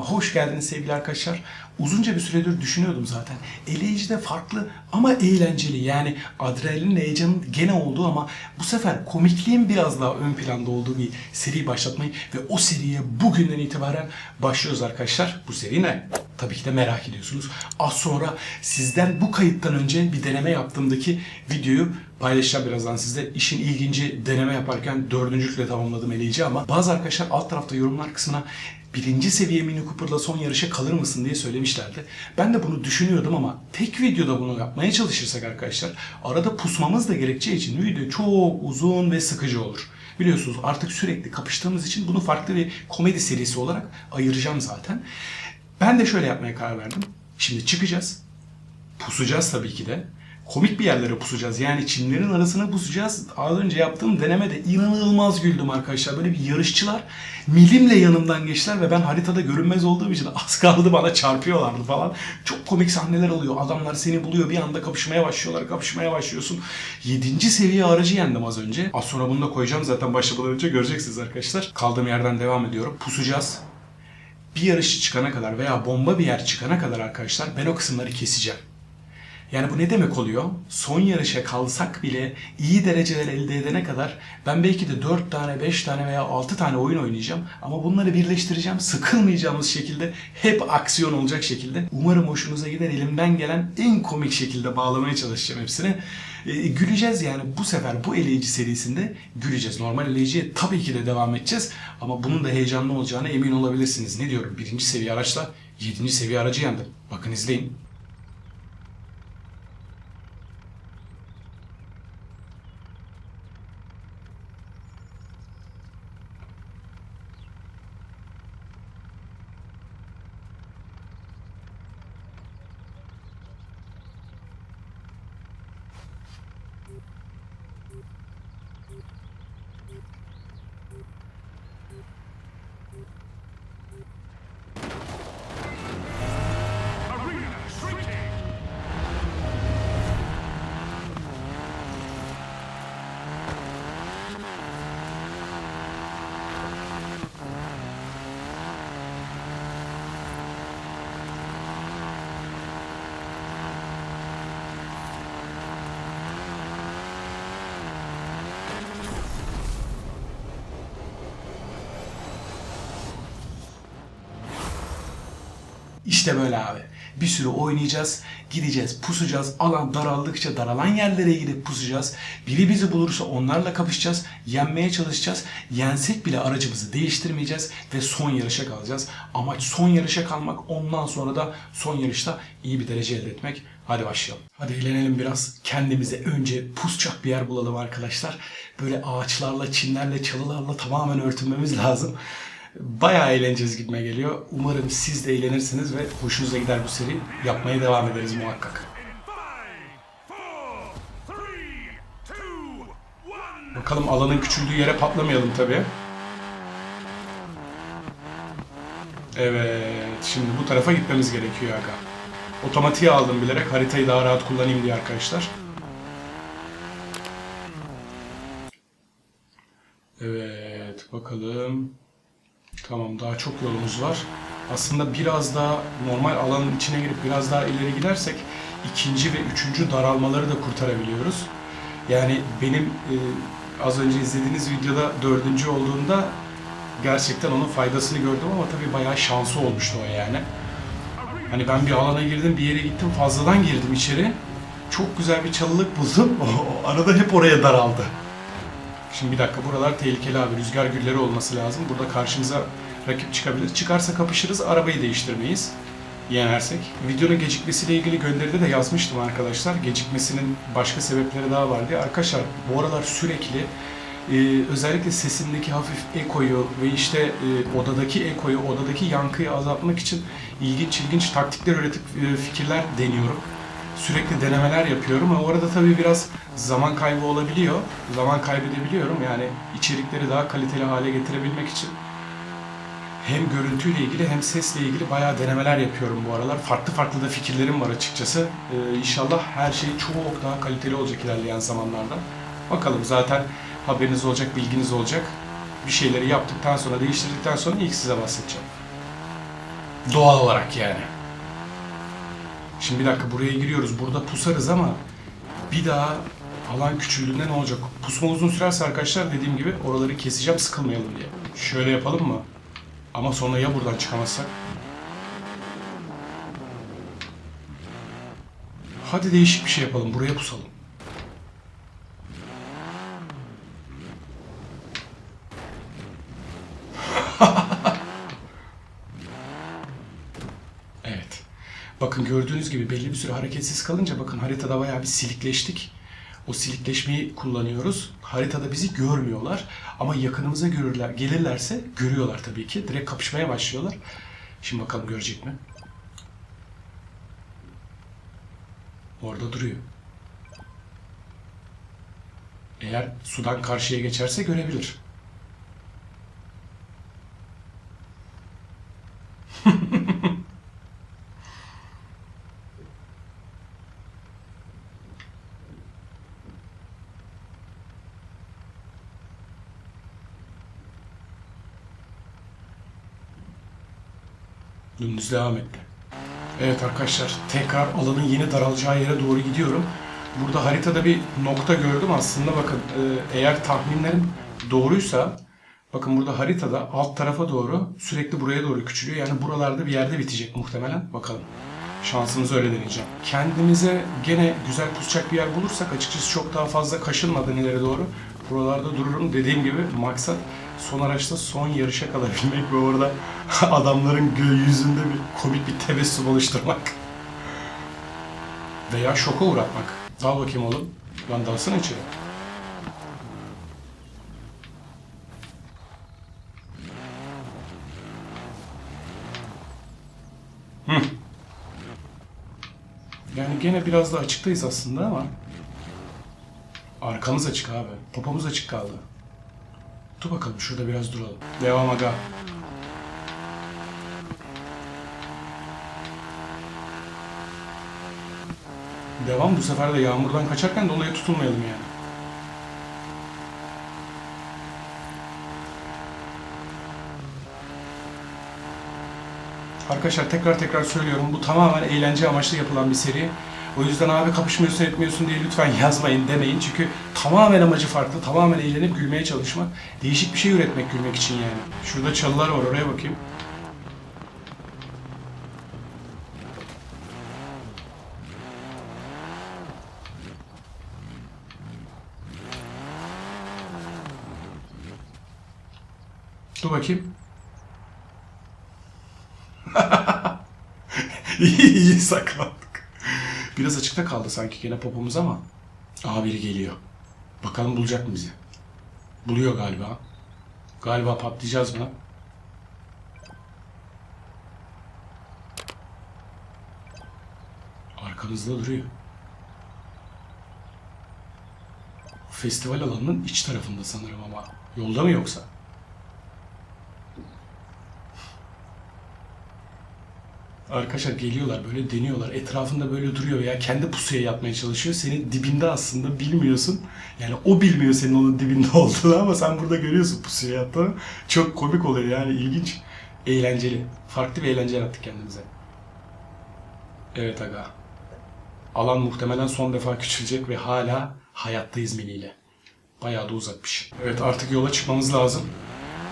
kanalıma hoş geldiniz sevgili arkadaşlar. Uzunca bir süredir düşünüyordum zaten. Eleyici de farklı ama eğlenceli. Yani adrenalin heyecanın gene olduğu ama bu sefer komikliğin biraz daha ön planda olduğu bir seri başlatmayı ve o seriye bugünden itibaren başlıyoruz arkadaşlar. Bu seri ne? Tabii ki de merak ediyorsunuz. Az sonra sizden bu kayıttan önce bir deneme yaptığımdaki videoyu paylaşacağım birazdan sizde. İşin ilginci deneme yaparken dördüncülükle tamamladım eleyici ama bazı arkadaşlar alt tarafta yorumlar kısmına birinci seviye Mini Cooper'la son yarışa kalır mısın diye söylemişlerdi. Ben de bunu düşünüyordum ama tek videoda bunu yapmaya çalışırsak arkadaşlar arada pusmamız da gerekeceği için video çok uzun ve sıkıcı olur. Biliyorsunuz artık sürekli kapıştığımız için bunu farklı bir komedi serisi olarak ayıracağım zaten. Ben de şöyle yapmaya karar verdim. Şimdi çıkacağız. Pusacağız tabii ki de. Komik bir yerlere pusacağız. Yani çimlerin arasına pusacağız. Az önce yaptığım denemede inanılmaz güldüm arkadaşlar. Böyle bir yarışçılar milimle yanımdan geçtiler ve ben haritada görünmez olduğum için az kaldı bana çarpıyorlardı falan. Çok komik sahneler oluyor. Adamlar seni buluyor. Bir anda kapışmaya başlıyorlar. Kapışmaya başlıyorsun. 7. seviye aracı yendim az önce. Az sonra bunu da koyacağım zaten başlamadan önce göreceksiniz arkadaşlar. Kaldığım yerden devam ediyorum. Pusacağız bir yarışçı çıkana kadar veya bomba bir yer çıkana kadar arkadaşlar ben o kısımları keseceğim. Yani bu ne demek oluyor? Son yarışa kalsak bile iyi dereceler elde edene kadar ben belki de 4 tane, 5 tane veya 6 tane oyun oynayacağım. Ama bunları birleştireceğim. Sıkılmayacağımız şekilde hep aksiyon olacak şekilde. Umarım hoşunuza gider. Elimden gelen en komik şekilde bağlamaya çalışacağım hepsini. Ee, güleceğiz yani bu sefer bu eleyici serisinde güleceğiz. Normal eleyiciye tabii ki de devam edeceğiz. Ama bunun da heyecanlı olacağına emin olabilirsiniz. Ne diyorum? Birinci seviye araçla 7. seviye aracı yendim. Bakın izleyin. İşte böyle abi. Bir sürü oynayacağız, gideceğiz, pusacağız. Alan daraldıkça daralan yerlere gidip pusacağız. Biri bizi bulursa onlarla kapışacağız, yenmeye çalışacağız. Yensek bile aracımızı değiştirmeyeceğiz ve son yarışa kalacağız. Amaç son yarışa kalmak, ondan sonra da son yarışta iyi bir derece elde etmek. Hadi başlayalım. Hadi eğlenelim biraz. Kendimize önce pusacak bir yer bulalım arkadaşlar. Böyle ağaçlarla, çimlerle, çalılarla tamamen örtünmemiz lazım. Bayağı eğleneceğiz gitme geliyor. Umarım siz de eğlenirsiniz ve hoşunuza gider bu seri. Yapmaya devam ederiz muhakkak. Bakalım alanın küçüldüğü yere patlamayalım tabii. Evet, şimdi bu tarafa gitmemiz gerekiyor aga. Otomatiğe aldım bilerek haritayı daha rahat kullanayım diye arkadaşlar. Evet, bakalım. Tamam, daha çok yolumuz var. Aslında biraz daha normal alanın içine girip biraz daha ileri gidersek ikinci ve üçüncü daralmaları da kurtarabiliyoruz. Yani benim e, az önce izlediğiniz videoda dördüncü olduğunda gerçekten onun faydasını gördüm ama tabii bayağı şansı olmuştu o yani. Hani ben bir alana girdim, bir yere gittim, fazladan girdim içeri. Çok güzel bir çalılık buldum. Arada hep oraya daraldı. Şimdi bir dakika buralar tehlikeli abi. Rüzgar gülleri olması lazım. Burada karşımıza rakip çıkabilir. Çıkarsa kapışırız. Arabayı değiştirmeyiz. Yenersek. Videonun gecikmesiyle ilgili gönderide de yazmıştım arkadaşlar. Gecikmesinin başka sebepleri daha var diye. Arkadaşlar bu aralar sürekli e, özellikle sesimdeki hafif ekoyu ve işte e, odadaki ekoyu, odadaki yankıyı azaltmak için ilginç ilginç taktikler üretip e, fikirler deniyorum sürekli denemeler yapıyorum ama orada tabii biraz zaman kaybı olabiliyor. Zaman kaybedebiliyorum yani içerikleri daha kaliteli hale getirebilmek için hem görüntüyle ilgili hem sesle ilgili bayağı denemeler yapıyorum bu aralar. Farklı farklı da fikirlerim var açıkçası. Ee, inşallah her şey çok daha kaliteli olacak ilerleyen zamanlarda. Bakalım zaten haberiniz olacak, bilginiz olacak. Bir şeyleri yaptıktan sonra, değiştirdikten sonra ilk size bahsedeceğim. Doğal olarak yani. Şimdi bir dakika buraya giriyoruz. Burada pusarız ama bir daha alan küçüldüğünde ne olacak? Pusma uzun sürerse arkadaşlar dediğim gibi oraları keseceğim sıkılmayalım diye. Şöyle yapalım mı? Ama sonra ya buradan çıkamazsak? Hadi değişik bir şey yapalım. Buraya pusalım. Evet. Bakın gördüğünüz gibi belli bir süre hareketsiz kalınca bakın haritada bayağı bir silikleştik. O silikleşmeyi kullanıyoruz. Haritada bizi görmüyorlar ama yakınımıza görürler, gelirlerse görüyorlar tabii ki. Direkt kapışmaya başlıyorlar. Şimdi bakalım görecek mi? Orada duruyor. Eğer sudan karşıya geçerse görebilir. Dümdüz devam etti. Evet arkadaşlar tekrar alanın yeni daralacağı yere doğru gidiyorum. Burada haritada bir nokta gördüm aslında bakın e, eğer tahminlerim doğruysa bakın burada haritada alt tarafa doğru sürekli buraya doğru küçülüyor. Yani buralarda bir yerde bitecek muhtemelen. Bakalım. Şansımızı öyle deneyeceğim. Kendimize gene güzel pusacak bir yer bulursak açıkçası çok daha fazla kaşınmadan ileri doğru buralarda dururum. Dediğim gibi maksat son araçta son yarışa kalabilmek ve orada adamların yüzünde bir komik bir tebessüm oluşturmak. Veya şoka uğratmak. Dal bakayım oğlum. Lan dalsana içeri. Hı. Yani gene biraz da açıktayız aslında ama arkamız açık abi. Popomuz açık kaldı. Dur bakalım şurada biraz duralım. Devam aga. Devam bu sefer de yağmurdan kaçarken dolayı tutulmayalım yani. Arkadaşlar tekrar tekrar söylüyorum bu tamamen eğlence amaçlı yapılan bir seri. O yüzden abi kapışmıyorsun etmiyorsun diye lütfen yazmayın demeyin. Çünkü tamamen amacı farklı. Tamamen eğlenip gülmeye çalışmak. Değişik bir şey üretmek gülmek için yani. Şurada çalılar var oraya bakayım. Dur bakayım. iyi iyi saklandık. Biraz açıkta kaldı sanki gene popomuz ama. Biri geliyor. Bakalım bulacak mı bizi? Buluyor galiba. Galiba patlayacağız mı? Arkamızda duruyor. Festival alanının iç tarafında sanırım ama. Yolda mı yoksa? Arkadaşlar geliyorlar böyle deniyorlar. Etrafında böyle duruyor veya kendi pusuya yatmaya çalışıyor. Senin dibinde aslında bilmiyorsun. Yani o bilmiyor senin onun dibinde olduğunu ama sen burada görüyorsun pusuya yattığını. Çok komik oluyor yani ilginç. Eğlenceli. Farklı bir eğlence yarattık kendimize. Evet aga. Alan muhtemelen son defa küçülecek ve hala hayattayız miniyle. Bayağı da uzakmış. Evet artık yola çıkmamız lazım.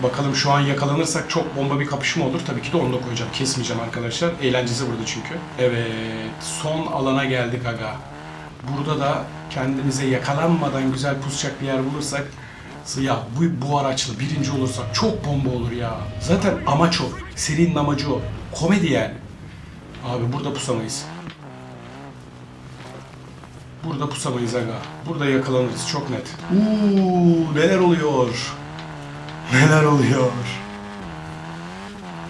Bakalım şu an yakalanırsak çok bomba bir kapışma olur. Tabii ki de onu da koyacağım. Kesmeyeceğim arkadaşlar. Eğlencesi burada çünkü. Evet. Son alana geldik aga. Burada da kendimize yakalanmadan güzel pusacak bir yer bulursak ya bu, bu araçla birinci olursak çok bomba olur ya. Zaten amaç o. Serinin amacı o. Komedi yani. Abi burada pusamayız. Burada pusamayız aga. Burada yakalanırız çok net. Uuu neler oluyor? Neler oluyor?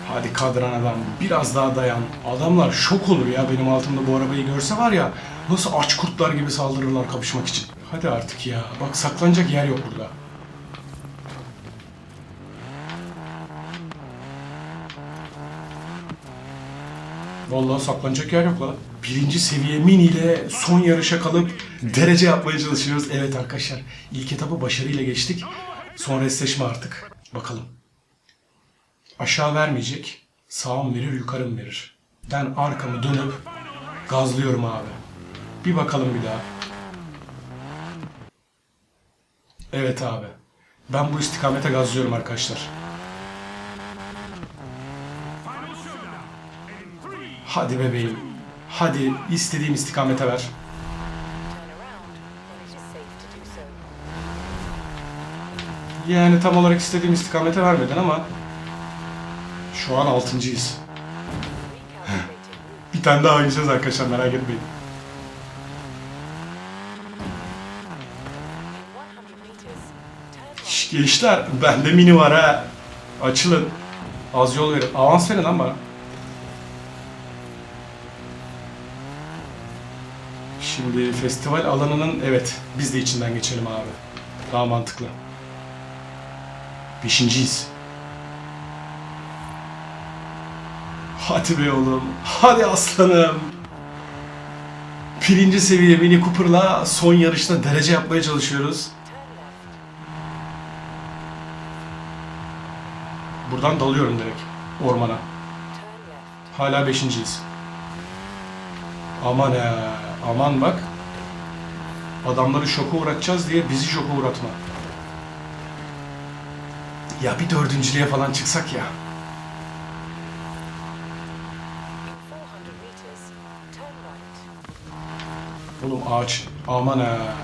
Hadi kadran adam biraz daha dayan. Adamlar şok olur ya benim altımda bu arabayı görse var ya nasıl aç kurtlar gibi saldırırlar kapışmak için. Hadi artık ya. Bak saklanacak yer yok burada. Vallahi saklanacak yer yok lan. Birinci seviye mini ile son yarışa kalıp derece yapmaya çalışıyoruz. Evet arkadaşlar ilk etabı başarıyla geçtik. Son restleşme artık. Bakalım. Aşağı vermeyecek. Sağ mı verir, yukarı mı verir? Ben arkamı dönüp gazlıyorum abi. Bir bakalım bir daha. Evet abi. Ben bu istikamete gazlıyorum arkadaşlar. Hadi bebeğim. Hadi istediğim istikamete ver. Yani tam olarak istediğim istikamete vermedin ama şu an altıncıyız. Bir tane daha oynayacağız arkadaşlar merak etmeyin. In 100 meters, turn right. Şş, gençler bende mini var ha. Açılın. Az yol verin. Avans verin ama. Şimdi festival alanının evet biz de içinden geçelim abi. Daha mantıklı. Beşinciyiz. Hadi be oğlum. Hadi aslanım. Birinci seviye Mini Cooper'la son yarışta derece yapmaya çalışıyoruz. Buradan dalıyorum direkt ormana. Hala beşinciyiz. Aman he, aman bak. Adamları şoka uğratacağız diye bizi şoka uğratma. Ya bir dördüncülüğe falan çıksak ya. In 400 meters, turn right. Oğlum ağaç. Aman he. Recalculating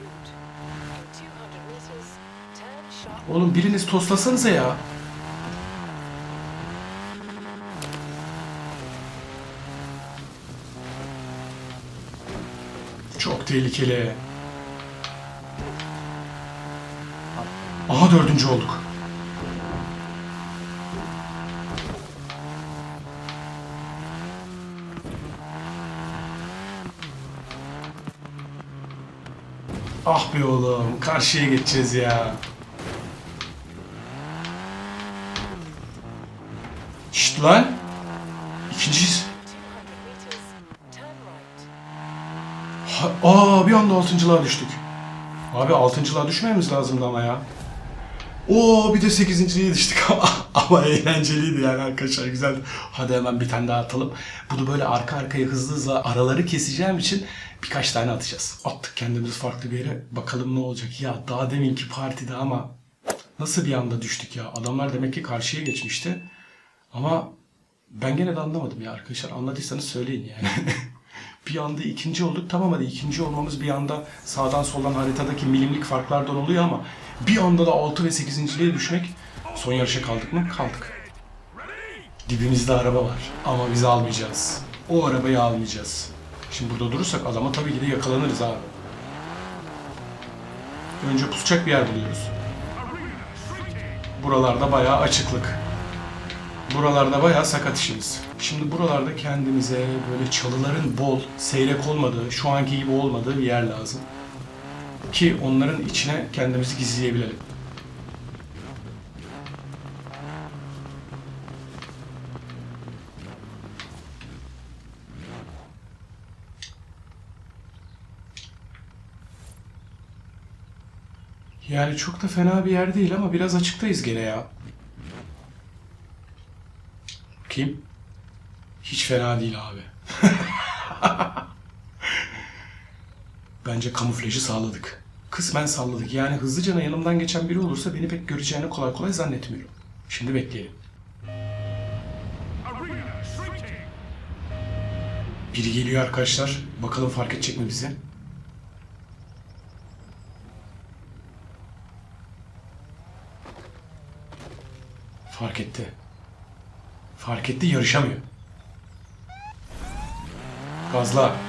route. In 200 meters, turn sharp. Oğlum biriniz toslasanıza ya. Çok tehlikeli. Dördüncü olduk. Ah be oğlum, karşıya geçeceğiz ya. Şşt lan. İkinciyiz. 200 meters, turn right. Ha- Aa bir anda altıncılığa düştük. Abi altıncılığa düşmemiz lazımdı ama ya. Oo bir de sekizinciliğe düştük ama, ama eğlenceliydi yani arkadaşlar güzeldi. Hadi hemen bir tane daha atalım. Bunu böyle arka arkaya hızlı hızlı araları keseceğim için birkaç tane atacağız. Attık kendimizi farklı bir yere. Bakalım ne olacak. Ya daha deminki partide ama nasıl bir anda düştük ya. Adamlar demek ki karşıya geçmişti. Ama ben gene de anlamadım ya arkadaşlar. Anladıysanız söyleyin yani. bir anda ikinci olduk. Tamam hadi ikinci olmamız bir anda sağdan soldan haritadaki milimlik farklardan oluyor ama bir anda da 6 ve 8.liğe düşmek son yarışa kaldık mı? Kaldık. Dibimizde araba var ama biz almayacağız. O arabayı almayacağız. Şimdi burada durursak adama tabii ki de yakalanırız abi. Önce pusacak bir yer buluyoruz. Buralarda bayağı açıklık. Buralarda bayağı sakat işimiz. Şimdi buralarda kendimize böyle çalıların bol, seyrek olmadığı, şu anki gibi olmadığı bir yer lazım. Ki onların içine kendimizi gizleyebilelim. Yani çok da fena bir yer değil ama biraz açıktayız gene ya. Kim? Hiç fena değil abi. Bence kamuflajı sağladık. Kısmen sağladık. Yani hızlıca yanımdan geçen biri olursa beni pek göreceğini kolay kolay zannetmiyorum. Şimdi bekleyelim. Biri geliyor arkadaşlar. Bakalım fark edecek mi bizi? Fark etti. Fark etti yarışamıyor. Gazla.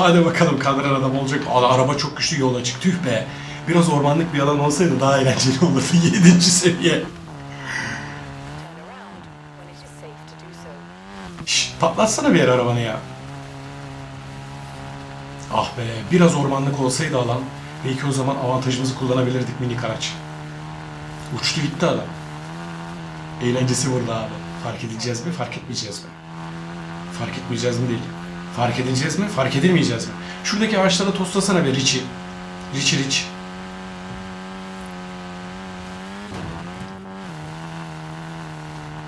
Hadi bakalım kadran adam olacak. Araba çok güçlü yola çık. Tüh be. Biraz ormanlık bir alan olsaydı daha eğlenceli olurdu. Yedinci seviye. Şş, patlatsana bir yer arabanı ya. Ah be, biraz ormanlık olsaydı alan, belki o zaman avantajımızı kullanabilirdik minik araç. Uçtu gitti adam. Eğlencesi burada abi. Fark edeceğiz mi, fark etmeyeceğiz mi? Fark etmeyeceğiz mi değil. Fark edileceğiz mi? Fark edilmeyeceğiz mi? Şuradaki ağaçlara toslasana bir Richie. Richie Rich.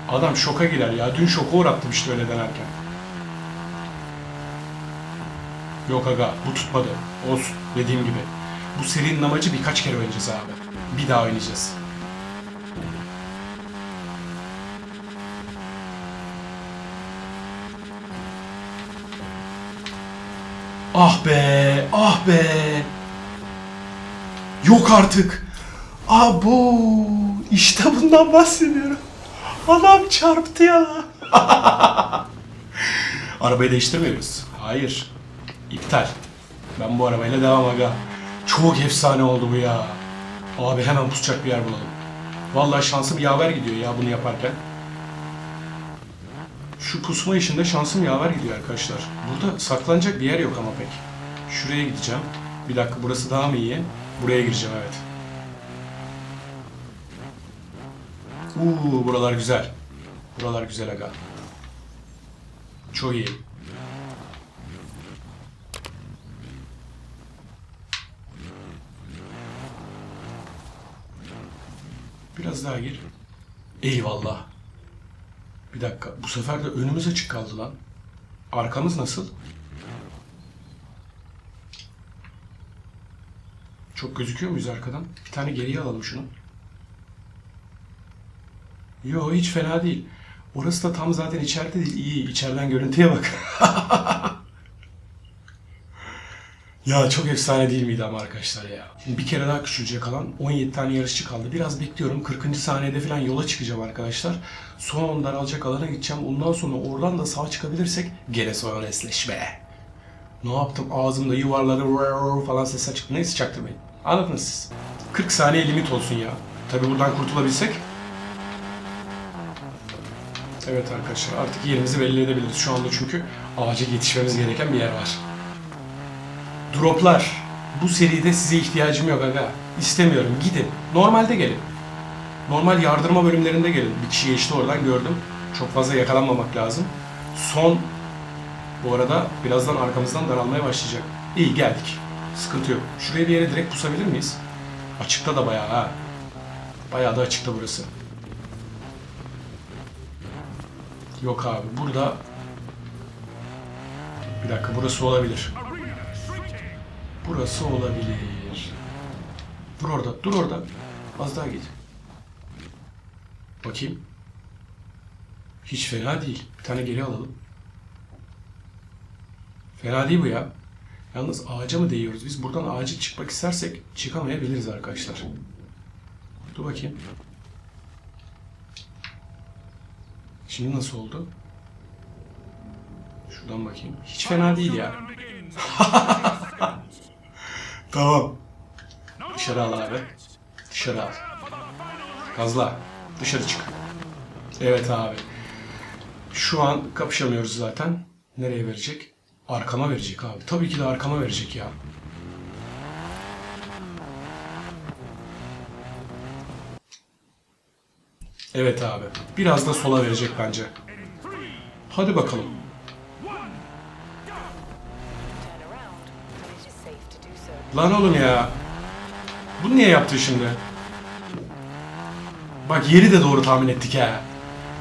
Adam şoka girer ya. Dün şoka uğrattım işte öyle denerken. Yok aga bu tutmadı. Olsun dediğim gibi. Bu serinin amacı birkaç kere oynayacağız abi. Bir daha oynayacağız. Ah be, ah be. Yok artık. Abo, işte bundan bahsediyorum. Adam çarptı ya. Arabayı değiştirmiyoruz. Hayır. İptal. Ben bu arabayla devam aga. Çok efsane oldu bu ya. Abi hemen pusacak bir yer bulalım. Vallahi şansım yaver gidiyor ya bunu yaparken. Şu pusma işinde şansım yaver gidiyor arkadaşlar. Burada saklanacak bir yer yok ama pek. Şuraya gideceğim. Bir dakika burası daha mı iyi? Buraya gireceğim evet. Uuu buralar güzel. Buralar güzel aga. Çok iyi. Biraz daha gir. Eyvallah. Bir dakika. Bu sefer de önümüz açık kaldı lan. Arkamız nasıl? Çok gözüküyor muyuz arkadan? Bir tane geriye alalım şunu. Yo hiç fena değil. Orası da tam zaten içeride değil. İyi içeriden görüntüye bak. ya çok efsane değil miydi ama arkadaşlar ya. Şimdi bir kere daha küçülecek kalan 17 tane yarışçı kaldı. Biraz bekliyorum. 40. saniyede falan yola çıkacağım arkadaşlar. Son daralacak alana gideceğim. Ondan sonra oradan da sağ çıkabilirsek gene sonra esleşme. Ne yaptım? Ağzımda yuvarladı falan sesler çıktı. Neyse çaktırmayın. Anladınız siz. 40 saniye limit olsun ya. Tabi buradan kurtulabilsek. Evet arkadaşlar artık yerimizi belli edebiliriz şu anda çünkü acil yetişmemiz gereken bir yer var. Droplar. Bu seride size ihtiyacım yok aga. İstemiyorum. Gidin. Normalde gelin. Normal yardırma bölümlerinde gelin. Bir kişi geçti oradan gördüm. Çok fazla yakalanmamak lazım. Son bu arada birazdan arkamızdan daralmaya başlayacak. İyi geldik. Sıkıntı yok. Şuraya bir yere direkt pusabilir miyiz? Açıkta da bayağı ha. Bayağı da açıkta burası. Yok abi burada... Bir dakika burası olabilir. Burası olabilir. Dur orada, dur orada. Az daha git. Bakayım. Hiç fena değil. Bir tane geri alalım. Fena değil bu ya. Yalnız ağaca mı değiyoruz? Biz buradan acil çıkmak istersek çıkamayabiliriz arkadaşlar. Dur bakayım. Şimdi nasıl oldu? Şuradan bakayım. Hiç fena değil ya. Tamam. Dışarı al abi. Dışarı al. Gazla. Dışarı çık. Evet abi. Şu an kapışamıyoruz zaten. Nereye verecek? Arkama verecek abi. Tabii ki de arkama verecek ya. Evet abi. Biraz da sola verecek bence. Hadi bakalım. Lan oğlum ya. Bunu niye yaptı şimdi? Bak yeri de doğru tahmin ettik ha.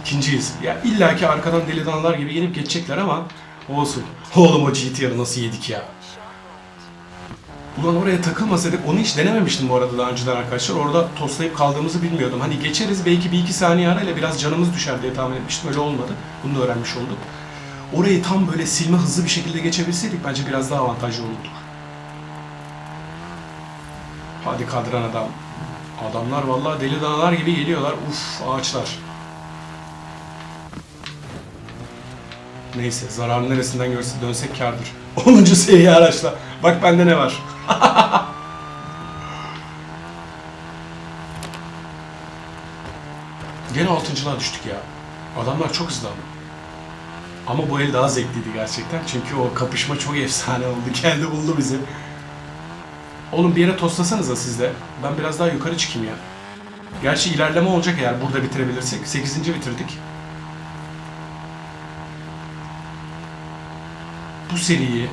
İkinciyiz. Ya illaki arkadan deli danalar gibi gelip geçecekler ama olsun. Oğlum o GTR'ı nasıl yedik ya. Ulan oraya takılmasaydık onu hiç denememiştim bu arada daha önceden arkadaşlar. Orada toslayıp kaldığımızı bilmiyordum. Hani geçeriz belki bir iki saniye arayla biraz canımız düşer diye tahmin etmiştim. Öyle olmadı. Bunu da öğrenmiş olduk. Orayı tam böyle silme hızlı bir şekilde geçebilseydik bence biraz daha avantajlı olurduk. Hadi kadran adam. Adamlar vallahi deli danalar gibi geliyorlar. Uf ağaçlar. Neyse zararın neresinden görse dönsek kardır. 10. seviye araçla. Bak bende ne var. Gene altıncılığa düştük ya. Adamlar çok hızlı ama. Ama bu el daha zevkliydi gerçekten. Çünkü o kapışma çok efsane oldu. Geldi buldu bizi. Oğlum bir yere toslasanıza siz de. Ben biraz daha yukarı çıkayım ya. Gerçi ilerleme olacak eğer burada bitirebilirsek. 8. bitirdik. Bu seriyi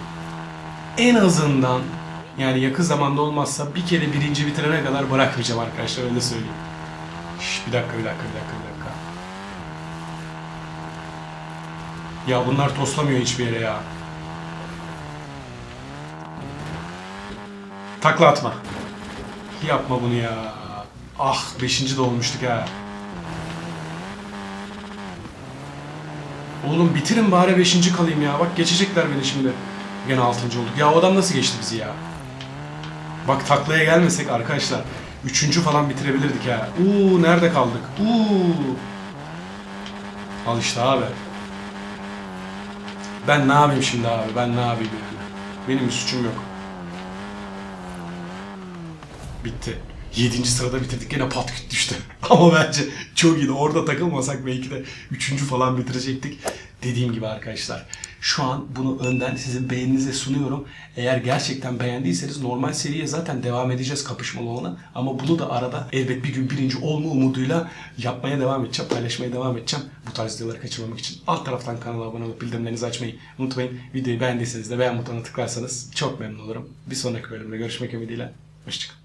en azından yani yakın zamanda olmazsa bir kere birinci bitirene kadar bırakmayacağım arkadaşlar öyle söyleyeyim. Şş, bir dakika bir dakika bir dakika bir dakika. Ya bunlar toslamıyor hiçbir yere ya. Takla atma. Yapma bunu ya. Ah 5. de olmuştuk ha. Oğlum bitirin bari 5. kalayım ya. Bak geçecekler beni şimdi. Gene 6. olduk. Ya o adam nasıl geçti bizi ya? Bak taklaya gelmesek arkadaşlar. Üçüncü falan bitirebilirdik ha. Uuu nerede kaldık? Uuu. Al işte abi. Ben ne yapayım şimdi abi? Ben ne yapayım? Benim bir suçum yok. Bitti. 7. sırada bitirdik gene pat küt düştü. Ama bence çok iyiydi. Orada takılmasak belki de 3. falan bitirecektik. Dediğim gibi arkadaşlar şu an bunu önden sizin beğeninize sunuyorum. Eğer gerçekten beğendiyseniz normal seriye zaten devam edeceğiz kapışmalı olana. Ama bunu da arada elbet bir gün birinci olma umuduyla yapmaya devam edeceğim. Paylaşmaya devam edeceğim. Bu tarz videoları kaçırmamak için alt taraftan kanala abone olup bildirimlerinizi açmayı unutmayın. Videoyu beğendiyseniz de beğen butonuna tıklarsanız çok memnun olurum. Bir sonraki bölümde görüşmek ümidiyle. Hoşçakalın.